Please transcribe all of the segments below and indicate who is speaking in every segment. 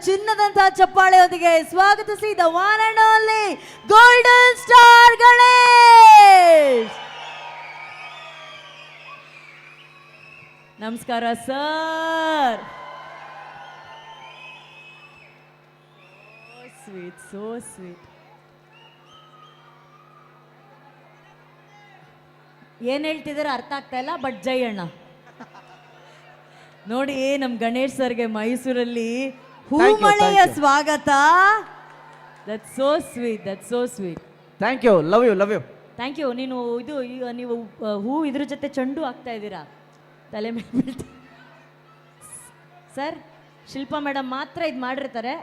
Speaker 1: ಚಿನ್ನದಂತಹ ಚಪ್ಪಾಳೆಯೊಂದಿಗೆ ಸ್ವಾಗತಿಸಿ the one and only golden star Ganesh ನಮಸ್ಕಾರ ಸರ್ ಸ್ವೀಟ್ ಸೋ ಸ್ವೀಟ್ ಏನ್ ಹೇಳ್ತಿದಾರೆ ಅರ್ಥ ಆಗ್ತಾ ಇಲ್ಲ ಬಟ್ ಜೈ ಅಣ್ಣ. ನೋಡಿ, ನಮ್ ಗಣೇಶ್ ಸರ್ಗೆ ಮೈಸೂರಲ್ಲಿ ಹೂಮಳೆಯ. ಸ್ವಾಗತ. That so sweet that so sweet
Speaker 2: thank you love you love you
Speaker 1: thank you ನೀನು ಇದು ಈಗ ನೀವು ಹೂ ಇದ್ರ ಜೊತೆ ಚೆಂಡು ಆಗ್ತಾ ಇದ್ದೀರಾ? ತಲೆ ಮೇಲೆ ಬೀಳ್ತಾ ಸರ್ ಶಿಲ್ಪಾ ಮೇಡಮ್ ಮಾತ್ರ ಇದು ಮಾಡಿರ್ತಾರೆ.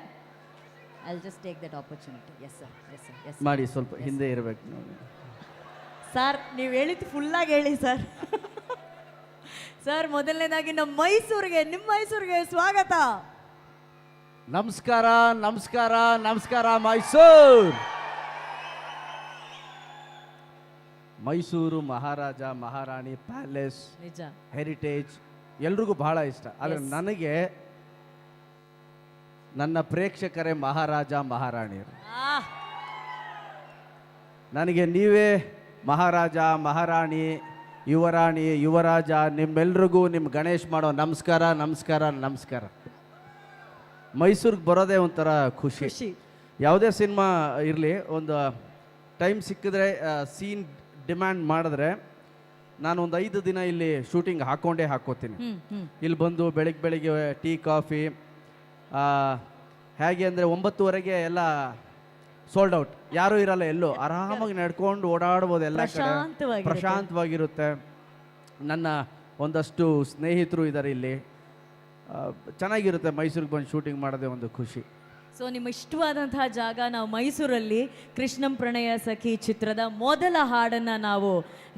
Speaker 1: I just take that opportunity yes sir yes sir yes
Speaker 2: ಮಾಡಿ ಸ್ವಲ್ಪ ಹಿಂದೆ ಇರಬೇಕು ನೋಡಿ.
Speaker 1: ಸರ್ ನೀವು ಹೇಳಿದ್ದು ಫುಲ್ಲಾಗಿ ಹೇಳಿ ಸರ್ ಸರ್ ಮೊದಲನೇದಾಗಿ ನಮ್ಮ ಮೈಸೂರಿಗೆ ನಿಮ್ಮ ಮೈಸೂರಿಗೆ ಸ್ವಾಗತ.
Speaker 2: ನಮಸ್ಕಾರ ನಮಸ್ಕಾರ ನಮಸ್ಕಾರ ಮೈಸೂರು. ಮೈಸೂರು ಮಹಾರಾಜ ಮಹಾರಾಣಿ ಪ್ಯಾಲೇಸ್
Speaker 1: ನಿಜ.
Speaker 2: ಹೆರಿಟೇಜ್ ಎಲ್ರಿಗೂ ಬಹಳ ಇಷ್ಟ. ಆದರೆ
Speaker 1: Yes.
Speaker 2: ನನಗೆ ನನ್ನ ಪ್ರೇಕ್ಷಕರೇ ಮಹಾರಾಜ ಮಹಾರಾಣಿಯರು. ನನಗೆ ನೀವೇ ಮಹಾರಾಜ ಮಹಾರಾಣಿ ಯುವರಾಣಿ ಯುವರಾಜ ನಿಮ್ಮೆಲ್ರಿಗೂ ನಿಮ್ಮ ಗಣೇಶ್ ಮಾಡೋ ನಮಸ್ಕಾರ ನಮಸ್ಕಾರ ನಮಸ್ಕಾರ. ಮೈಸೂರಿಗೆ ಬರೋದೇ ಒಂಥರ ಖುಷಿ.
Speaker 1: ಖುಷಿ.
Speaker 2: ಯಾವುದೇ ಸಿನಿಮಾ ಇರಲಿ ಒಂದು ಟೈಮ್ ಸಿಕ್ಕಿದ್ರೆ ಸೀನ್ ಡಿಮ್ಯಾಂಡ್ ಮಾಡಿದ್ರೆ ನಾನು ಒಂದು ಐದು ದಿನ ಇಲ್ಲಿ ಶೂಟಿಂಗ್ ಹಾಕೊಂಡೇ ಹಾಕ್ಕೋತೀನಿ
Speaker 1: ಹ್ಮ್
Speaker 2: ಇಲ್ಲಿ ಬಂದು ಬೆಳಿಗ್ಗೆ ಬೆಳಿಗ್ಗೆ ಟೀ ಕಾಫಿ ಆ, ಹೇಗೆ ಅಂದರೆ ಒಂಬತ್ತುವರೆಗೆ ಎಲ್ಲ ಸೋಲ್ಡ್ ಔಟ್ ಯಾರೂ ಇರಲ್ಲ ಎಲ್ಲೂ ಆರಾಮಾಗಿ ನಡ್ಕೊಂಡು ಓಡಾಡ್ಬೋದು ಎಲ್ಲ ಕಡೆ.
Speaker 1: ಪ್ರಶಾಂತವಾಗಿರುತ್ತೆ.
Speaker 2: ನನ್ನ ಒಂದಷ್ಟು ಸ್ನೇಹಿತರು ಇದ್ದಾರೆ ಇಲ್ಲಿ. ಚೆನ್ನಾಗಿರುತ್ತೆ ಮೈಸೂರಿಗೆ ಬಂದು ಶೂಟಿಂಗ್ ಮಾಡೋದೇ ಒಂದು ಖುಷಿ.
Speaker 1: ಸೊ ನಿಮ್ಮ ಇಷ್ಟವಾದಂತಹ ಜಾಗ ನಾವು ಮೈಸೂರಲ್ಲಿ ಕೃಷ್ಣಂ ಪ್ರಣಯ ಸಖಿ ಚಿತ್ರದ ಮೊದಲ ಹಾಡನ್ನು ನಾವು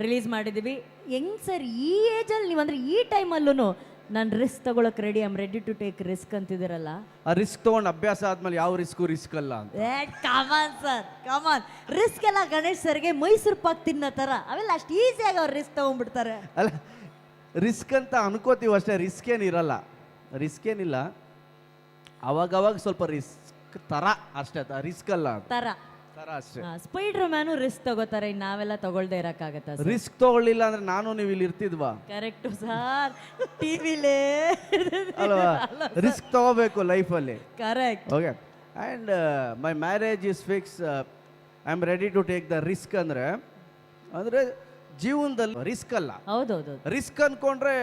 Speaker 1: ರಿಲೀಸ್ ಮಾಡಿದ್ದೀವಿ. ಹೆಂಗ್ ಸರ್ ಈ ಏಜಲ್ಲಿ ನೀವು ಅಂದರೆ ಈ ಟೈಮಲ್ಲೂ ನಾನು ರಿಸ್ಕ್ ತಗೊಳಕ್ಕೆ ready I'm ready to take risk ಅಂತಿದ್ದೀರಲ್ಲ?
Speaker 2: ಆ ರಿಸ್ಕ್ ತೊಗೊಂಡು ಅಭ್ಯಾಸ ಆದ್ಮೇಲೆ ಯಾವ ರಿಸ್ಕು ರಿಸ್ಕ್ ಅಲ್ಲ ಅಂತ.
Speaker 1: ಕಮಾನ್ ಸರ್ ಕಮಾನ್ ರಿಸ್ಕ್ ಎಲ್ಲ ಗಣೇಶ್ ಸರ್ಗೆ ಮೈಸೂರು ಪಾಕ್ ತಿನ್ನೋ ಥರ ಅವೆಲ್ಲ ಅಷ್ಟು ಈಸಿಯಾಗಿ ಅವ್ರು ರಿಸ್ಕ್ ತೊಗೊಂಡ್ಬಿಡ್ತಾರೆ.
Speaker 2: ಅಲ್ಲ ರಿಸ್ಕ್ ಅಂತ ಅನ್ಕೋತೀವಿ ಅಷ್ಟೇ ರಿಸ್ಕ್ ಏನಿರಲ್ಲ ರಿಸ್ಕ್ ಏನಿಲ್ಲ. ಅವಾಗವಾಗ ಸ್ವಲ್ಪ ರಿಸ್ಕ್ ತರ ಅಷ್ಟೇ ರಿಸ್ಕ್ ಅಲ್ಲ ಅದು.
Speaker 1: ಥರ
Speaker 2: ತರ ಅಷ್ಟೇ.
Speaker 1: ಸ್ಪೈಡ್ರ್ ಮ್ಯಾನು ರಿಸ್ಕ್ ತಗೋತಾರೆ ಇನ್ನು ನಾವೆಲ್ಲ ತಗೊಳ್ದೇ ಇರಕ್ಕಾಗತ್ತ
Speaker 2: ರಿಸ್ಕ್ ತಗೊಳ್ಳಿಲ್ಲ ಅಂದ್ರೆ ನಾನು ನೀವು ಇಲ್ಲಿ ಇರ್ತಿದ್ವಾ?
Speaker 1: Correct sir. ಟಿವಿಲೇ
Speaker 2: ಅಲ್ವಾ? ರಿಸ್ಕ್ ತಗೋಬೇಕು ಲೈಫಲ್ಲಿ
Speaker 1: correct
Speaker 2: okay and my marriage is fix I am ready to take the risk ಅಂದರೆ ಅಂದರೆ ಜೀವನದಲ್ಲಿ ರಿಸ್ಕ್ ಅಲ್ಲ.
Speaker 1: ಹೌದೌದು
Speaker 2: ರಿಸ್ಕ್ ಅನ್ಕೊಂಡ್ರೆ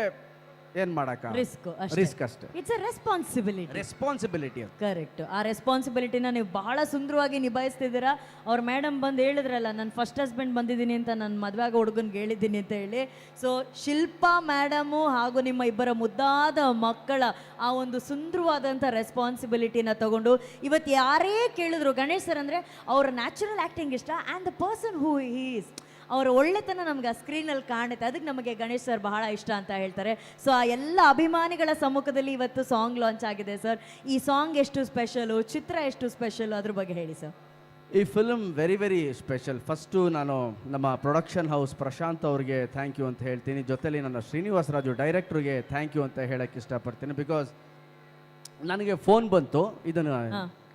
Speaker 2: ಏನು ಮಾಡಕ
Speaker 1: ರಿಸ್ಕ್
Speaker 2: ರಿಸ್ಕ್ ಅಷ್ಟೇ.
Speaker 1: It's a responsibility
Speaker 2: responsibility
Speaker 1: correct ಆ ರೆಸ್ಪಾನ್ಸಿಬಿಲಿಟಿನ ನೀವು ಬಹಳ ಸುಂದರವಾಗಿ ನಿಭಾಯಿಸ್ತಿದ್ದೀರಾ? ಅವ್ರ ಮೇಡಮ್ ಬಂದು ಹೇಳಿದ್ರಲ್ಲ ನಾನು ಫಸ್ಟ್ ಹಸ್ಬೆಂಡ್ ಬಂದಿದ್ದೀನಿ ಅಂತ ನನ್ನ ಮದುವೆ ಆಗ ಹುಡುಗನ್ಗೆ ಹೇಳಿದ್ದೀನಿ ಅಂತ ಹೇಳಿ. ಸೊ ಶಿಲ್ಪಾ ಮೇಡಮು ಹಾಗೂ ನಿಮ್ಮ ಇಬ್ಬರ ಮುದ್ದಾದ ಮಕ್ಕಳ ಆ ಒಂದು ಸುಂದರವಾದಂಥ ರೆಸ್ಪಾನ್ಸಿಬಿಲಿಟಿನ ತಗೊಂಡು ಇವತ್ತು ಯಾರೇ ಕೇಳಿದ್ರು ಗಣೇಶ್ ಸರ್ ಅಂದರೆ ಅವರ ನ್ಯಾಚುರಲ್ ಆ್ಯಕ್ಟಿಂಗ್ ಇಷ್ಟ and the person who is ಅವರ ಒಳ್ಳೆತನ ನಮ್ಗೆ ಆ ಸ್ಕ್ರೀನಲ್ಲಿ ಕಾಣುತ್ತೆ. ಅದಕ್ಕೆ ನಮಗೆ ಗಣೇಶ್ ಸರ್ ಬಹಳ ಇಷ್ಟ ಅಂತ ಹೇಳ್ತಾರೆ. ಸೊ ಆ ಎಲ್ಲ ಅಭಿಮಾನಿಗಳ ಸಮ್ಮುಖದಲ್ಲಿ ಇವತ್ತು ಸಾಂಗ್ ಲಾಂಚ್ ಆಗಿದೆ ಸರ್ ಈ ಸಾಂಗ್ ಎಷ್ಟು ಸ್ಪೆಷಲು ಚಿತ್ರ ಎಷ್ಟು ಸ್ಪೆಷಲು ಅದ್ರ ಬಗ್ಗೆ ಹೇಳಿ ಸರ್
Speaker 2: ಈ film very very special first ನಾನು ನಮ್ಮ ಪ್ರೊಡಕ್ಷನ್ ಹೌಸ್ ಪ್ರಶಾಂತ್ ಅವ್ರಿಗೆ ಥ್ಯಾಂಕ್ ಯು ಅಂತ ಹೇಳ್ತೀನಿ. ಜೊತೆಲಿ ನನ್ನ ಶ್ರೀನಿವಾಸ ರಾಜು ಡೈರೆಕ್ಟ್ರಿಗೆ ಥ್ಯಾಂಕ್ ಯು ಅಂತ ಹೇಳಕ್ಕೆ ಇಷ್ಟಪಡ್ತೀನಿ ಬಿಕಾಸ್ ನನಗೆ ಫೋನ್ ಬಂತು. ಇದನ್ನು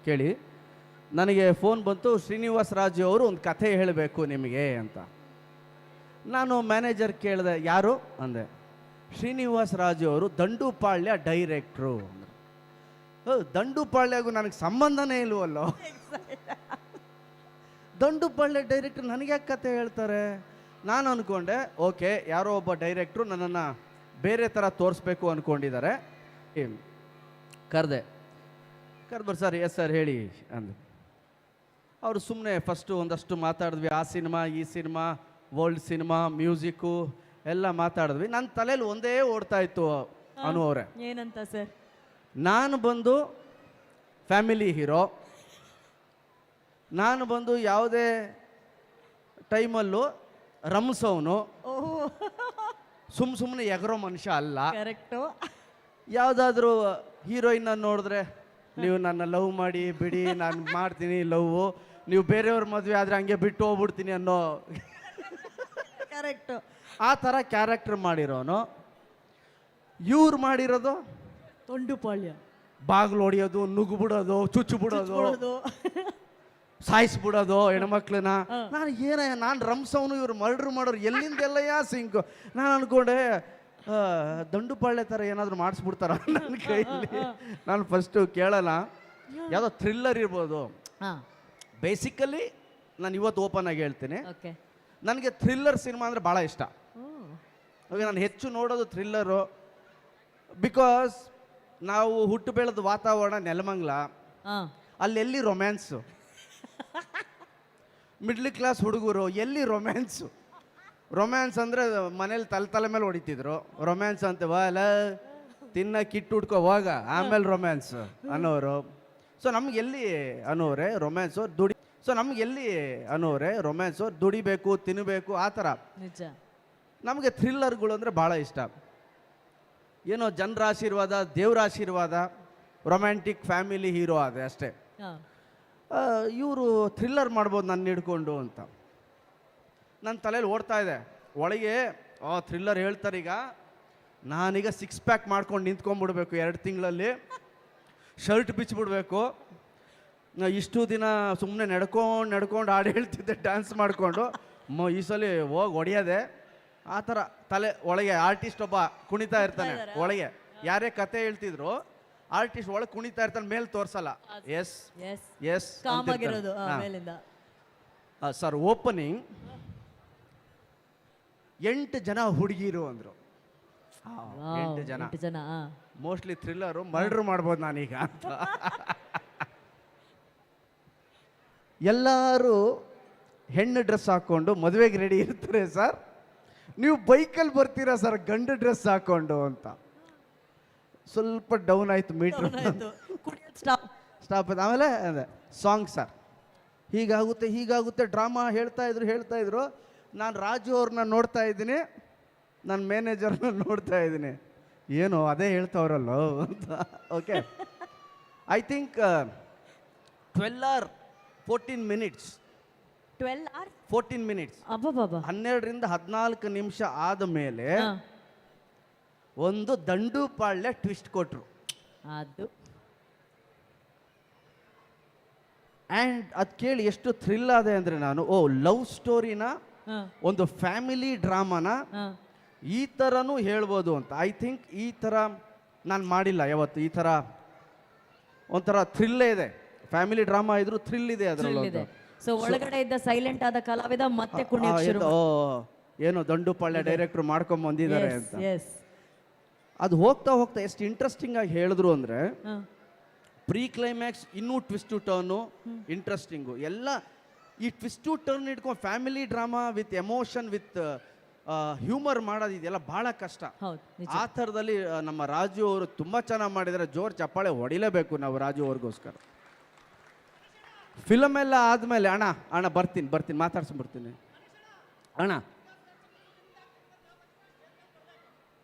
Speaker 2: ಕೇಳಿ. ನನಗೆ ಫೋನ್ ಬಂತು. ಶ್ರೀನಿವಾಸ ರಾಜು ಅವರು ಒಂದು ಕಥೆ ಹೇಳಬೇಕು ನಿಮಗೆ ಅಂತ. ನಾನು ಮ್ಯಾನೇಜರ್ ಕೇಳಿದೆ, ಯಾರು? ಅಂದೆ, ಶ್ರೀನಿವಾಸ್ ರಾಜು ಅವರು ದಂಡುಪಾಳ್ಯ ಡೈರೆಕ್ಟ್ರು ದಂಡುಪಾಳ್ಯಗೂ ನನಗೆ ಸಂಬಂಧನೇ ಇಲ್ವಲ್ಲೋ? ದಂಡುಪಾಳ್ಯ ಡೈರೆಕ್ಟ್ರು ನನಗೆ ಕತೆ ಹೇಳ್ತಾರೆ? ನಾನು ಅಂದ್ಕೊಂಡೆ ಓಕೆ, ಯಾರೋ ಒಬ್ಬ ಡೈರೆಕ್ಟ್ರು ನನ್ನನ್ನು ಬೇರೆ ಥರ ತೋರಿಸ್ಬೇಕು ಅಂದ್ಕೊಂಡಿದ್ದಾರೆ ಕರೆದೆ. ಕರೆದ್ರು ಸರ್ ಎಸ್ ಸರ್ ಹೇಳಿ, ಅಂದರು. ಅವರು ಸುಮ್ಮನೆ ಫಸ್ಟು ಒಂದಷ್ಟು ಮಾತಾಡಿದ್ವಿ, ಆ ಸಿನಿಮಾ ಈ ಸಿನಿಮಾ ವರ್ಲ್ಡ್ ಸಿನಿಮಾ ಮ್ಯೂಸಿಕ್ಕು ಎಲ್ಲ ಮಾತಾಡಿದ್ವಿ. ನನ್ನ ತಲೆಯಲ್ಲಿ ಒಂದೇ ಓಡ್ತಾ ಇತ್ತು ಅನು ಅವರೇ.
Speaker 1: ಏನಂತ ಸರ್?
Speaker 2: ನಾನು ಬಂದು ಫ್ಯಾಮಿಲಿ ಹೀರೋ ನಾನು ಬಂದು ಯಾವುದೇ ಟೈಮಲ್ಲೂ ರಮ್ಸೋನು
Speaker 1: ಓಹ್.
Speaker 2: ಸುಮ್ಮ ಸುಮ್ಮನೆ ಎಗರೋ ಮನುಷ್ಯ ಅಲ್ಲ.
Speaker 1: ಕರೆಕ್ಟು.
Speaker 2: ಯಾವುದಾದ್ರೂ ಹೀರೋಯಿನ್ನ ನೋಡಿದ್ರೆ ನೀವು ನನ್ನ ಲವ್ ಮಾಡಿ ಬಿಡಿ ನಾನು ಮಾಡ್ತೀನಿ ಲವ್. ನೀವು ಬೇರೆಯವ್ರ ಮದುವೆ ಆದರೆ ಹಂಗೆ ಬಿಟ್ಟು ಹೋಗ್ಬಿಡ್ತೀನಿ ಅನ್ನೋ
Speaker 1: ಕರೆಕ್ಟು
Speaker 2: ಆ ಥರ ಕ್ಯಾರೆಕ್ಟರ್ ಮಾಡಿರೋನು. ಇವ್ರು ಮಾಡಿರೋದು?
Speaker 1: ತೊಂಡುಪಾಳ್ಯ
Speaker 2: ಬಾಗ್ಲು ಹೊಡಿಯೋದು ನುಗ್ಗು ಬಿಡೋದು ಚುಚ್ಚು ಬಿಡೋದು. ಸಾಯಿಸ್ಬಿಡೋದು ಹೆಣ್ಮಕ್ಳನ್ನ. ನಾನು ಏನ ನಾನು ರಂಸವನು ಇವ್ರು ಮರ್ಡ್ರ್ ಮಾಡೋರು ಎಲ್ಲಿಂದೆಲ್ಲಯ್ಯ ಸಿಂಕು ನಾನು ಅನ್ಕೊಂಡೆ ದಂಡುಪಾಳ್ಯ ಥರ ಏನಾದರೂ ಮಾಡಿಸ್ಬಿಡ್ತಾರ? ನನ್ನ ಕೈಯಲ್ಲಿ ನಾನು ಫಸ್ಟು ಕೇಳಲ್ಲ. ಯಾವುದೋ ಥ್ರಿಲ್ಲರ್ ಇರ್ಬೋದು.
Speaker 1: ಹಾ.
Speaker 2: ಬೇಸಿಕಲಿ ನಾನು ಇವತ್ತು ಓಪನ್ ಆಗಿ ಹೇಳ್ತೀನಿ. ನನಗೆ ಥ್ರಿಲ್ಲರ್ ಸಿನಿಮಾ ಅಂದರೆ ಭಾಳ ಇಷ್ಟ. ಹಾಗೆ ನಾನು ಹೆಚ್ಚು ನೋಡೋದು ಥ್ರಿಲ್ಲರು. ಬಿಕಾಸ್ ನಾವು ಹುಟ್ಟು ಬೆಳೆದ ವಾತಾವರಣ ನೆಲಮಂಗ್ಲ. ಅಲ್ಲೆಲ್ಲಿ ರೊಮ್ಯಾನ್ಸು? ಮಿಡ್ಲ್ ಕ್ಲಾಸ್ ಹುಡುಗರು ಎಲ್ಲಿ ರೊಮ್ಯಾನ್ಸು? ರೊಮ್ಯಾನ್ಸ್ ಅಂದರೆ ಮನೇಲಿ ತಲೆ ತಲೆ ಮೇಲೆ ಹೊಡಿತಿದ್ರು. ರೊಮ್ಯಾನ್ಸ್ ಅಂತ ವಾಲ ತಿನ್ನ ಕಿಟ್ಟು ಹುಡ್ಕೋ ಹೋಗ. ಆಮೇಲೆ ರೊಮ್ಯಾನ್ಸ್ ಅನ್ನೋರು. ಸೊ ನಮ್ಗೆ ಎಲ್ಲಿ ಅನ್ನೋರೆ ರೊಮ್ಯಾನ್ಸು ದುಡಿ ಸೊ ನಮ್ಗೆ ಎಲ್ಲಿ ಅನ್ನೋರೆ ರೊಮ್ಯಾನ್ಸ್ ದುಡಿಬೇಕು ತಿನ್ನಬೇಕು ಆ ಥರ.
Speaker 1: ನಿಜ.
Speaker 2: ನಮಗೆ ಥ್ರಿಲ್ಲರ್ಗಳು ಅಂದರೆ ಭಾಳ ಇಷ್ಟ. ಏನೋ ಜನರ ಆಶೀರ್ವಾದ ದೇವ್ರ ಆಶೀರ್ವಾದ ರೊಮ್ಯಾಂಟಿಕ್ ಫ್ಯಾಮಿಲಿ ಹೀರೋ ಅದೇ ಅಷ್ಟೇ ಇವರು ಥ್ರಿಲ್ಲರ್ ಮಾಡ್ಬೋದು ನನ್ನ ಹಿಡ್ಕೊಂಡು ಅಂತ. ನನ್ನ ತಲೆಯಲ್ಲಿ ಓಡ್ತಾ ಇದೆ. ಒಳಗೆ ಆ ಥ್ರಿಲ್ಲರ್ ಹೇಳ್ತಾರೆ ಈಗ ನಾನೀಗ ಸಿಕ್ಸ್ ಪ್ಯಾಕ್ ಮಾಡ್ಕೊಂಡು ನಿಂತ್ಕೊಂಡ್ಬಿಡ್ಬೇಕು ಎರಡು ತಿಂಗಳಲ್ಲಿ. ಶರ್ಟ್ ಬಿಚ್ಚಿಬಿಡ್ಬೇಕು. ನಾ ಇಷ್ಟು ದಿನ ಸುಮ್ಮನೆ ನಡ್ಕೊಂಡು ನಡ್ಕೊಂಡು ಹಾಡು ಹೇಳ್ತಿದ್ದೆ ಡ್ಯಾನ್ಸ್ ಮಾಡಿಕೊಂಡು. ಮ ಈ ಸಲ ಹೋಗಿ ಹೊಡೆಯೋದೆ ಆ ಥರ ತಲೆ ಒಳಗೆ ಆರ್ಟಿಸ್ಟ್ ಒಬ್ಬ ಕುಣಿತಾ ಇರ್ತಾನೆ ಒಳಗೆ. ಯಾರೇ ಕತೆ ಹೇಳ್ತಿದ್ರು ಆರ್ಟಿಸ್ಟ್ ಒಳಗೆ ಕುಣಿತಾ ಇರ್ತಾನೆ ಮೇಲೆ ತೋರಿಸಲ್ಲ. ಎಸ್
Speaker 1: ಎಸ್
Speaker 2: ಸರ್ ಓಪನಿಂಗ್ ಎಂಟು ಜನ ಹುಡುಗಿರು ಅಂದರು.
Speaker 1: Wow,
Speaker 2: ಎಂಟು ಜನ.
Speaker 1: ಎಂಟು ಜನ
Speaker 2: ಮೋಸ್ಟ್ಲಿ ಥ್ರಿಲ್ಲರು ಮರ್ಡ್ರ್ ಮಾಡ್ಬೋದು ನಾನೀಗ ಅಂತ. ಎಲ್ಲರೂ ಹೆಣ್ಣು ಡ್ರೆಸ್ ಹಾಕ್ಕೊಂಡು ಮದುವೆಗೆ ರೆಡಿ ಇರ್ತಾರೆ ಸರ್. ನೀವು ಬೈಕಲ್ಲಿ ಬರ್ತೀರಾ ಸರ್ ಗಂಡು ಡ್ರೆಸ್ ಹಾಕ್ಕೊಂಡು ಅಂತ. ಸ್ವಲ್ಪ ಡೌನ್ ಆಯಿತು ಮೀಟ್ರ್ ಸ್ಟಾಪ್ ಆಯ್ತು. ಆಮೇಲೆ ಅದೇ ಸಾಂಗ್ ಸರ್ ಹೀಗಾಗುತ್ತೆ ಹೀಗಾಗುತ್ತೆ ಡ್ರಾಮಾ ಹೇಳ್ತಾ ಇದ್ರು ಹೇಳ್ತಾ ಇದ್ರು. ನಾನು ರಾಜು ಅವ್ರನ್ನ ನೋಡ್ತಾ ಇದ್ದೀನಿ. ನನ್ನ ಮ್ಯಾನೇಜರ್ನ ನೋಡ್ತಾ ಇದ್ದೀನಿ. ಏನು ಅದೇ ಹೇಳ್ತಾವ್ರಲ್ಲೋ ಅಂತ. Okay I think twelve or fourteen minutes
Speaker 1: twelve or
Speaker 2: fourteen minutes. ಹನ್ನೆರಡರಿಂದ ಹದಿನಾಲ್ಕು ನಿಮಿಷ ಆದ ಮೇಲೆ
Speaker 1: ಒಂದು
Speaker 2: ಒಂದು ದಂಡುಪಾಳ್ಯ ಟ್ವಿಸ್ಟ್ ಕೊಟ್ರು.
Speaker 1: ಅದು.
Speaker 2: ಆ್ಯಂಡ್ ಅದು ಕೇಳಿ ಎಷ್ಟು ಥ್ರಿಲ್ ಆದೆ ಅಂದರೆ ನಾನು ಓ ಲವ್ ಸ್ಟೋರಿನ ಒಂದು ಫ್ಯಾಮಿಲಿ ಡ್ರಾಮಾನ ಈ ಥರನೂ ಹೇಳ್ಬೋದು ಅಂತ. ಐ ಥಿಂಕ್ ಈ ಥರ ನಾನು ಮಾಡಿಲ್ಲ ಯಾವತ್ತು ಈ ಥರ ಒಂಥರ ಥ್ರಿಲ್ಲೇ ಇದೆ. ಫ್ಯಾಮಿಲಿ ಡ್ರಾಮಾ ಇದ್ರು ಥ್ರಿಲ್ ಇದೆ ಅದರಲ್ಲಿ
Speaker 1: ಸೊ ಒಳಗಡೆ ಇದ್ದ ಸೈಲೆಂಟ್ ಆದ ಕಲಾವಿದ ಮತ್ತೆ ಕುಣಿಯಕ್ ಶುರು.
Speaker 2: ಓ ಏನು ದಂಡುಪಾಳ್ಯ ಡೈರೆಕ್ಟ್ರು ಮಾಡ್ಕೊಂಡ್ ಬಂದಿದ್ದಾರೆ ಅಂತ.
Speaker 1: ಎಸ್
Speaker 2: ಅದು ಹೋಗ್ತಾ ಹೋಗ್ತಾ ಎಷ್ಟು ಇಂಟ್ರೆಸ್ಟಿಂಗ್ ಆಗಿ ಹೇಳಿದ್ರು ಅಂದ್ರೆ ಪ್ರೀ ಕ್ಲೈಮ್ಯಾಕ್ಸ್ ಇನ್ನೂ ಟ್ವಿಸ್ಟು ಟರ್ನು ಇಂಟ್ರೆಸ್ಟಿಂಗು ಎಲ್ಲ ಈ ಟ್ವಿಸ್ಟು ಟರ್ನ್ ಇಟ್ಕೊಂಡು family drama with emotion with humour ಮಾಡೋದು ಇದೆಲ್ಲ ಭಾಳ ಕಷ್ಟ. ಆ ಥರದಲ್ಲಿ ನಮ್ಮ ರಾಜು ಅವರು ತುಂಬ ಚೆನ್ನಾಗಿ ಮಾಡಿದರೆ. ಜೋರ್ ಚಪ್ಪಾಳೆ ಹೊಡಿಲೇಬೇಕು ನಾವು ರಾಜು ಅವ್ರಿಗೋಸ್ಕರ. ಫಿಲಮ್ ಎಲ್ಲ ಆದಮೇಲೆ ಅಣ್ಣ ಅಣ್ಣ ಬರ್ತೀನಿ ಬರ್ತೀನಿ ಮಾತಾಡ್ಸ್ಬಿಡ್ತೀನಿ ಅಣ್ಣ.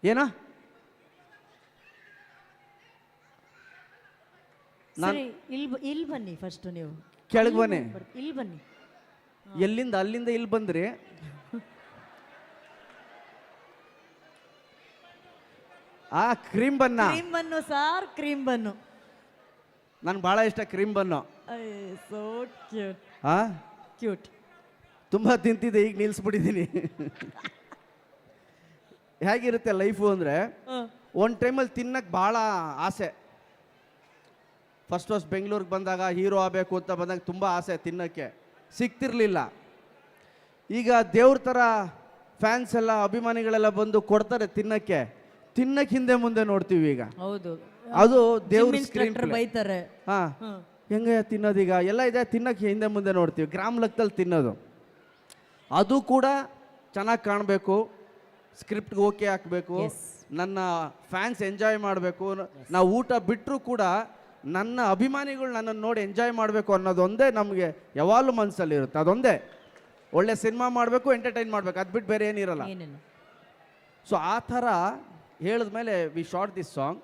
Speaker 2: ಏನ?
Speaker 1: ಇಲ್ಲಿ ಬನ್ನಿ ಫಸ್ಟ್ ನೀವು.
Speaker 2: ಕೆಳಗೆ ಬನ್ನಿ.
Speaker 1: ಇಲ್ಲಿ ಬನ್ನಿ.
Speaker 2: ಎಲ್ಲಿಂದ ಅಲ್ಲಿಂದ ಇಲ್ಲಿ ಬಂದ್ರಿ? ಆ cream bun.
Speaker 1: Cream bun sir cream bun.
Speaker 2: ನನ್ಗೆ ಭಾಳ ಇಷ್ಟ ಕ್ರೀಮ್ ಬನ್ನು.
Speaker 1: ಸೋ ಕ್ಯೂಟ್
Speaker 2: ಆ?
Speaker 1: ಕ್ಯೂಟ್
Speaker 2: ತುಂಬ ತಿಂತಿದ್ದೆ ಈಗ ನಿಲ್ಲಿಸ್ಬಿಟ್ಟಿದ್ದೀನಿ ಹೇಗಿರುತ್ತೆ ಲೈಫು ಅಂದರೆ ಒಂದು ಟೈಮಲ್ಲಿ ತಿನ್ನಕ್ಕೆ ಭಾಳ ಆಸೆ. ಫಸ್ಟ್ ಫಸ್ಟ್ ಬೆಂಗಳೂರಿಗೆ ಬಂದಾಗ ಹೀರೋ ಆಗಬೇಕು ಅಂತ ಬಂದಾಗ ತುಂಬ ಆಸೆ ತಿನ್ನೋಕ್ಕೆ. ಸಿಗ್ತಿರ್ಲಿಲ್ಲ ಈಗ ದೇವ್ರ ಥರ ಫ್ಯಾನ್ಸ್ ಎಲ್ಲ ಅಭಿಮಾನಿಗಳೆಲ್ಲ ಬಂದು ಕೊಡ್ತಾರೆ ತಿನ್ನಕ್ಕೆ. ತಿನ್ನಕ್ಕೆ ಹಿಂದೆ ಮುಂದೆ ನೋಡ್ತೀವಿ ಈಗ.
Speaker 1: ಹೌದು.
Speaker 2: ಅದು ದೇವ್ರ ಸ್ಕ್ರೀನ್
Speaker 1: ಬೈತಾರೆ.
Speaker 2: ಹಾಂ. ಹೆಂಗೆ ತಿನ್ನೋದೀಗ ಎಲ್ಲ ಇದೆ ತಿನ್ನೋಕ್ಕೆ ಹಿಂದೆ ಮುಂದೆ ನೋಡ್ತೀವಿ. ಗ್ರಾಮ ಲೆಕ್ಕದಲ್ಲಿ ತಿನ್ನೋದು. ಅದು ಕೂಡ ಚೆನ್ನಾಗಿ ಕಾಣಬೇಕು. ಸ್ಕ್ರಿಪ್ಟ್ಗೆ ಓಕೆ ಹಾಕಬೇಕು. ನನ್ನ ಫ್ಯಾನ್ಸ್ ಎಂಜಾಯ್ ಮಾಡಬೇಕು. ನಾವು ಊಟ ಬಿಟ್ಟರೂ ಕೂಡ ನನ್ನ ಅಭಿಮಾನಿಗಳು ನನ್ನನ್ನು ನೋಡಿ ಎಂಜಾಯ್ ಮಾಡಬೇಕು ಅನ್ನೋದೊಂದೇ ನಮಗೆ ಯಾವಾಗಲೂ ಮನಸ್ಸಲ್ಲಿ ಇರುತ್ತೆ ಅದೊಂದೇ. ಒಳ್ಳೆ ಸಿನಿಮಾ ಮಾಡಬೇಕು ಎಂಟರ್ಟೈನ್ ಮಾಡಬೇಕು. ಅದು ಬಿಟ್ಟು ಬೇರೆ ಏನಿರಲ್ಲ. ಸೊ ಆ ಥರ ಹೇಳಿದ್ಮೇಲೆ ವಿ ಶಾರ್ಟ್ ದಿಸ್ ಸಾಂಗ್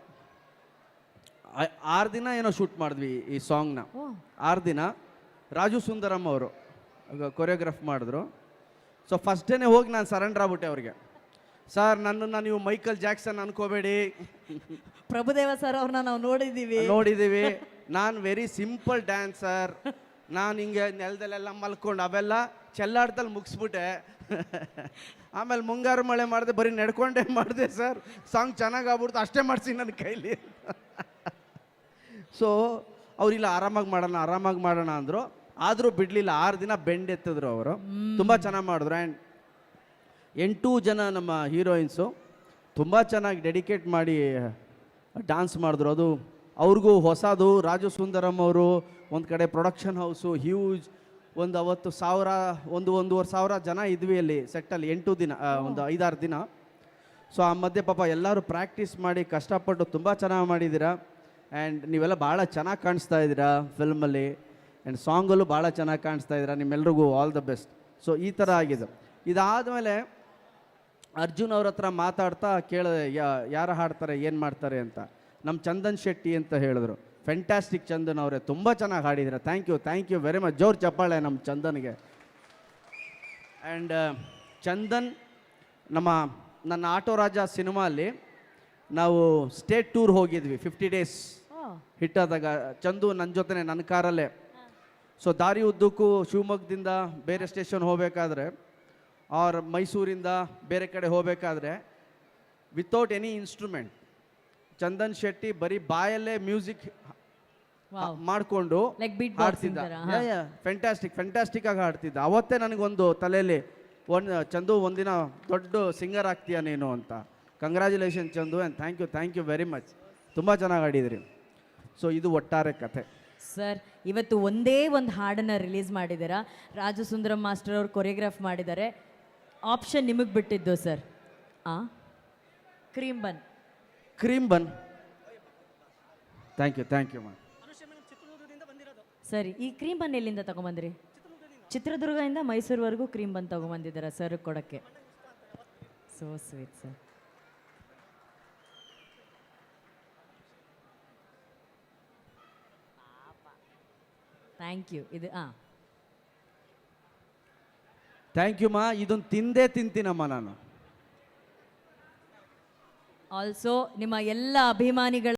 Speaker 2: ಆರು ದಿನ ಏನೋ ಶೂಟ್ ಮಾಡಿದ್ವಿ ಈ ಸಾಂಗ್ನ ಆರು ದಿನ ರಾಜು ಸುಂದರಮ್ಮ ಅವರು ಕೊರಿಯೋಗ್ರಾಫ್ ಮಾಡಿದ್ರು. ಸೊ ಫಸ್ಟ್ ಡೇನೆ ಹೋಗಿ ನಾನು ಸರೆಂಡರ್ ಆಗ್ಬಿಟ್ಟೆ ಅವ್ರಿಗೆ. ಸರ್ ನನ್ನನ್ನು ನೀವು ಮೈಕಲ್ ಜಾಕ್ಸನ್ ಅನ್ಕೋಬೇಡಿ.
Speaker 1: ಪ್ರಭುದೇವ ಸರ್ ಅವ್ರನ್ನ ನಾವು ನೋಡಿದ್ದೀವಿ
Speaker 2: ನೋಡಿದ್ದೀವಿ ನಾನು ವೆರಿ ಸಿಂಪಲ್ ಡ್ಯಾನ್ಸರ್ ನಾನು ಹಿಂಗೆ ನೆಲದಲ್ಲೆಲ್ಲ ಮಲ್ಕೊಂಡು ಅವೆಲ್ಲ ಚೆಲ್ಲಾಡ್ದಲ್ಲಿ ಮುಗಿಸ್ಬಿಟ್ಟೆ. ಆಮೇಲೆ ಮುಂಗಾರು ಮಳೆ ಮಾಡಿದೆ ಬರೀ ನಡ್ಕೊಂಡೇ ಮಾಡಿದೆ ಸರ್ ಸಾಂಗ್ ಚೆನ್ನಾಗಿ ಆಗ್ಬಿಡ್ತು. ಅಷ್ಟೇ ಮಾಡಿಸಿ ನನ್ನ ಕೈಲಿ ಸೊ ಅವ್ರಿಲ್ಲ ಆರಾಮಾಗಿ ಮಾಡೋಣ ಆರಾಮಾಗಿ ಮಾಡೋಣ ಅಂದರು. ಆದರೂ ಬಿಡಲಿಲ್ಲ. ಆರು ದಿನ ಬೆಂಡ್ ಎತ್ತಿದ್ರು ಅವರು. ತುಂಬ ಚೆನ್ನಾಗಿ ಮಾಡಿದ್ರು. ಆ್ಯಂಡ್ ಎಂಟು ಜನ ನಮ್ಮ ಹೀರೋಯಿನ್ಸು ತುಂಬ ಚೆನ್ನಾಗಿ ಡೆಡಿಕೇಟ್ ಮಾಡಿ ಡ್ಯಾನ್ಸ್ ಮಾಡಿದ್ರು. ಅದು ಅವ್ರಿಗೂ ಹೊಸದು. ರಾಜು ಸುಂದರಂ ಅವರು ಒಂದು ಕಡೆ ಪ್ರೊಡಕ್ಷನ್ ಹೌಸು ಹ್ಯೂಜ್ ಒಂದು ಅವತ್ತು ಸಾವಿರ ಒಂದು ಒಂದೂವರೆ ಸಾವಿರ ಜನ ಇದ್ವಿ ಅಲ್ಲಿ ಸೆಟ್ಟಲ್ಲಿ ಎಂಟು ದಿನ ಒಂದು ಐದಾರು ದಿನ. ಸೊ ಆ ಮಧ್ಯೆ ಪಾಪ ಎಲ್ಲರೂ ಪ್ರಾಕ್ಟೀಸ್ ಮಾಡಿ ಕಷ್ಟಪಟ್ಟು ತುಂಬ ಚೆನ್ನಾಗಿ ಮಾಡಿದ್ದೀರಾ ಆ್ಯಂಡ್ ನೀವೆಲ್ಲ ಭಾಳ ಚೆನ್ನಾಗಿ ಕಾಣಿಸ್ತಾ ಇದ್ದೀರಾ ಫಿಲ್ಮಲ್ಲಿ ಆ್ಯಂಡ್ ಸಾಂಗಲ್ಲೂ ಭಾಳ ಚೆನ್ನಾಗಿ ಕಾಣಿಸ್ತಾ ಇದ್ದೀರಾ, ನಿಮ್ಮೆಲ್ರಿಗೂ ಆಲ್ ದ ಬೆಸ್ಟ್ ಸೊ ಈ ಥರ ಆಗಿದೆ. ಇದಾದಮೇಲೆ ಅರ್ಜುನ್ ಅವ್ರ ಹತ್ರ ಮಾತಾಡ್ತಾ ಕೇಳ ಯಾರು ಹಾಡ್ತಾರೆ, ಏನು ಮಾಡ್ತಾರೆ ಅಂತ. ನಮ್ಮ ಚಂದನ್ ಶೆಟ್ಟಿ ಅಂತ ಹೇಳಿದ್ರು. ಫೆಂಟಾಸ್ಟಿಕ್ ಚಂದನ್ ಅವರೇ, ತುಂಬ ಚೆನ್ನಾಗಿ ಹಾಡಿದ್ದೀರಾ thank you thank you very much ಜೋರ್ ಚಪ್ಪಾಳೆ ನಮ್ಮ ಚಂದನ್ಗೆ. ಆ್ಯಂಡ್ ಚಂದನ್ ನಮ್ಮ, ನನ್ನ ಆಟೋ ರಾಜ ಸಿನಿಮಾಲ್ಲಿ ನಾವು ಸ್ಟೇಟ್ ಟೂರ್ ಹೋಗಿದ್ವಿ ಫಿಫ್ಟಿ ಡೇಸ್ ಹಿಟ್ ಆದಾಗ ಚಂದು ನನ್ನ ಜೊತೆನೆ ನನ್ನ ಕಾರಲ್ಲೇ. ಸೊ ದಾರಿ ಉದ್ದಕ್ಕೂ ಶಿವಮೊಗ್ಗದಿಂದ ಬೇರೆ ಸ್ಟೇಷನ್ ಹೋಗಬೇಕಾದ್ರೆ ಆರ್ ಮೈಸೂರಿಂದ ಬೇರೆ ಕಡೆ ಹೋಗಬೇಕಾದ್ರೆ without any instrument Chandan Shetty ಬರೀ ಬಾಯಲ್ಲೇ ಮ್ಯೂಸಿಕ್ ಮಾಡಿಕೊಂಡು ಹಾಡ್ತಿದ್ದ. ಫೆಂಟಾಸ್ಟಿಕ್ ಫೆಂಟಾಸ್ಟಿಕ್ ಆಗಿ ಹಾಡ್ತಿದ್ದ. ಅವತ್ತೇ ನನಗೊಂದು ತಲೆಯಲ್ಲಿ ಒಂದು ಚಂದು ಒಂದಿನ ದೊಡ್ಡ ಸಿಂಗರ್ ಆಗ್ತೀಯ ನೀನು ಅಂತ. Congratulation Chandu and thank you thank you very much ತುಂಬ ಚೆನ್ನಾಗಿ ಹಾಡಿದ್ರಿ. ಸೊ ಇದು ಒಟ್ಟಾರೆ ಕತೆ
Speaker 1: ಸರ್ ಇವತ್ತು ಒಂದೇ ಒಂದು ಹಾಡನ್ನು ರಿಲೀಸ್ ಮಾಡಿದ್ದೀರಾ? ರಾಜು ಸುಂದರಂ ಮಾಸ್ಟರ್ ಅವರು ಕೊರಿಯೋಗ್ರಾಫ್ ಮಾಡಿದ್ದಾರೆ. ಆಪ್ಷನ್ ನಿಮಗೆ ಬಿಟ್ಟಿದ್ದು ಸರ್ ಆ? Cream bun
Speaker 2: cream bun thank you thank you ma'am
Speaker 1: ಸರಿ ಈ ಕ್ರೀಮ್ ಬನ್ ಎಲ್ಲಿಂದ ತಗೊಂಬಂದ್ರಿ? ಚಿತ್ರದುರ್ಗದಿಂದ ಮೈಸೂರುವರೆಗೂ ಕ್ರೀಮ್ ಬನ್ ತಗೊಂಬಂದಿದ್ದೀರಾ ಸರ್ ಕೊಡೋಕ್ಕೆ? So sweet sir thank you ಇದು ಹಾಂ
Speaker 2: ಥ್ಯಾಂಕ್ ಯು ಮಾ ಇದೊಂದು ತಿಂದೇ ತಿಂತೀನಮ್ಮ ನಾನು.
Speaker 1: ಆಲ್ಸೋ ನಿಮ್ಮ ಎಲ್ಲ ಅಭಿಮಾನಿಗಳ